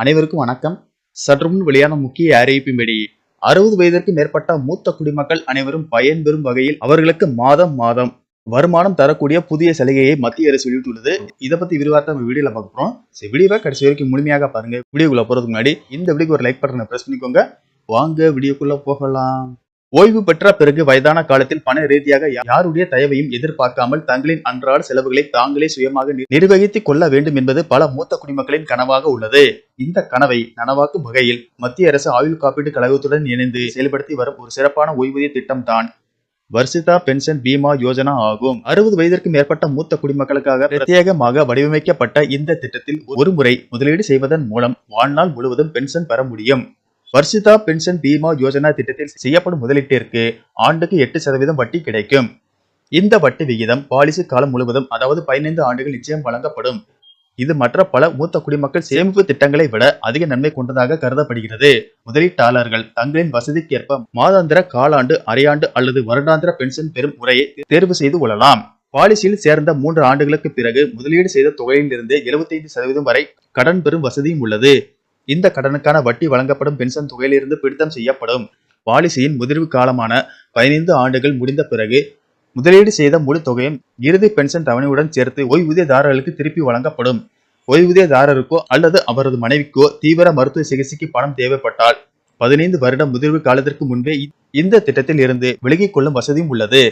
அனைவருக்கும் வணக்கம். சற்று முன் வெளியான முக்கிய அறிவிப்பின்படி அறுபது வயதிற்கு மேற்பட்ட மூத்த குடிமக்கள் அனைவரும் பயன்பெறும் வகையில் அவர்களுக்கு மாதம் மாதம் வருமானம் தரக்கூடிய புதிய சலுகையை மத்திய அரசு வெளியிட்டுள்ளது. இதை பத்தி விரிவாக நம்ம வீடியோல பார்க்க போறோம். சரி வீடியோவை கடைசி வரைக்கும் முழுமையாக பாருங்க. வீடியோக்குள்ள போறதுக்கு முன்னாடி இந்த வீடியோக்கு ஒரு லைக் பட்டனை பிரஸ் பண்ணிக்கோங்க. வாங்க வீடியோக்குள்ள போகலாம். ஓய்வு பெற்ற பிறகு வயதான காலத்தில் பண ரீதியாக யாருடைய தயவையும் எதிர்பார்க்காமல் தங்களின் அன்றாட செலவுகளை தாங்களே சுயமாக நிர்வகித்துக் கொள்ள வேண்டும் என்பது பல மூத்த குடிமக்களின் கனவாக உள்ளது. இந்த கனவை நனவாக்கும் வகையில் மத்திய அரசு ஆயுள் காப்பீட்டு கழகத்துடன் இணைந்து செயல்படுத்தி வரும் ஒரு சிறப்பான ஓய்வூதிய திட்டம் தான் வர்ஷிதா பென்ஷன் பீமா யோஜனா ஆகும். அறுபது வயதிற்கு மேற்பட்ட மூத்த குடிமக்களுக்காக பிரத்யேகமாக வடிவமைக்கப்பட்ட இந்த திட்டத்தில் ஒரு முறை முதலீடு செய்வதன் மூலம் வாழ்நாள் முழுவதும் பென்ஷன் பெற முடியும். வர்ஷிதா பென்ஷன் பீமா யோஜனா திட்டத்தில் செய்யப்படும் முதலீட்டிற்கு ஆண்டுக்கு எட்டு சதவீதம் வட்டி கிடைக்கும். இந்த வட்டி விகிதம் பாலிசி காலம் முழுவதும் அதாவது பதினைந்து ஆண்டுகள் நிச்சயம் வழங்கப்படும். இது மற்ற பல மூத்த குடிமக்கள் சேமிப்பு திட்டங்களை விட அதிக நன்மை கொண்டதாக கருதப்படுகிறது. முதலீட்டாளர்கள் தங்களின் வசதிக்கேற்ப மாதாந்திர காலாண்டு அரையாண்டு அல்லது வருடாந்திர பென்ஷன் பெறும் முறையை தேர்வு செய்து கொள்ளலாம். பாலிசியில் சேர்ந்த மூன்று ஆண்டுகளுக்கு பிறகு முதலீடு செய்த தொகையிலிருந்து 75% சதவீதம் வரை கடன் பெறும் வசதியும் உள்ளது. இந்த கடனுக்கான வட்டி வழங்கப்படும் பென்ஷன் தொகையிலிருந்து பிடித்தம் செய்யப்படும். பாலிசியின் முதிர்வு காலமான பதினைந்து ஆண்டுகள் முடிந்த பிறகு முதலீடு செய்த முழு தொகையும் இறுதி பென்ஷன் தவணையுடன் சேர்த்து ஓய்வூதியதாரர்களுக்கு திருப்பி வழங்கப்படும். ஓய்வூதியதாரருக்கோ அல்லது அவரது மனைவிக்கோ தீவிர மருத்துவ சிகிச்சைக்கு பணம் தேவைப்பட்டால் பதினைந்து வருடம் முதிர்வு காலத்திற்கு முன்பே இந்த திட்டத்தில் இருந்து விலகிக் கொள்ளும் வசதியும் உள்ளது.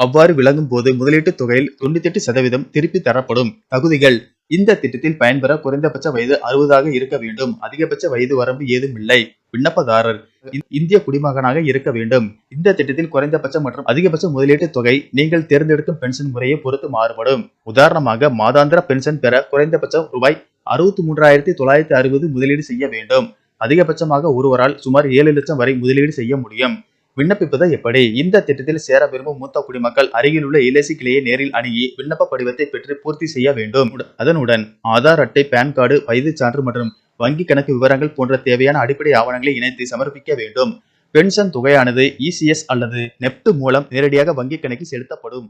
அவ்வாறு விளங்கும் போது முதலீட்டு தொகையில் தொண்ணூத்தி எட்டு சதவீதம் திருப்பி தரப்படும். தகுதிகள் இந்த திட்டத்தில் பயன்பெற குறைந்தபட்ச வயது அறுபதாக இருக்க வேண்டும். அதிகபட்ச வயது வரம்பு ஏதும் இல்லை. விண்ணப்பதாரர் இந்திய குடிமகனாக இருக்க வேண்டும். இந்த திட்டத்தில் குறைந்தபட்ச மற்றும் அதிகபட்ச முதலீட்டு தொகை நீங்கள் தேர்ந்தெடுக்கும் பென்ஷன் முறையை பொறுத்து மாறுபடும். உதாரணமாக மாதாந்திர பென்ஷன் பெற குறைந்தபட்சம் ரூபாய் அறுபத்தி மூன்றாயிரத்தி தொள்ளாயிரத்தி அறுபது முதலீடு செய்ய வேண்டும். அதிகபட்சமாக ஒருவரால் சுமார் ஏழு லட்சம் வரை முதலீடு செய்ய முடியும். விண்ணப்பிப்பது எப்படி? இந்த திட்டத்தில் சேர விரும்பும் மூத்த குடிமக்கள் அருகிலுள்ள இலசி கிளையை நேரில் அணுகி விண்ணப்ப படிவத்தை பெற்று பூர்த்தி செய்ய வேண்டும். அதனுடன் ஆதார் அட்டை பேன் கார்டு வயது சான்று மற்றும் வங்கி கணக்கு விவரங்கள் போன்ற தேவையான அடிப்படை ஆவணங்களை இணைத்து சமர்ப்பிக்க வேண்டும். பென்ஷன் தொகையானது இசிஎஸ் அல்லது நெப்ட் மூலம் நேரடியாக வங்கி கணக்கில் செலுத்தப்படும்.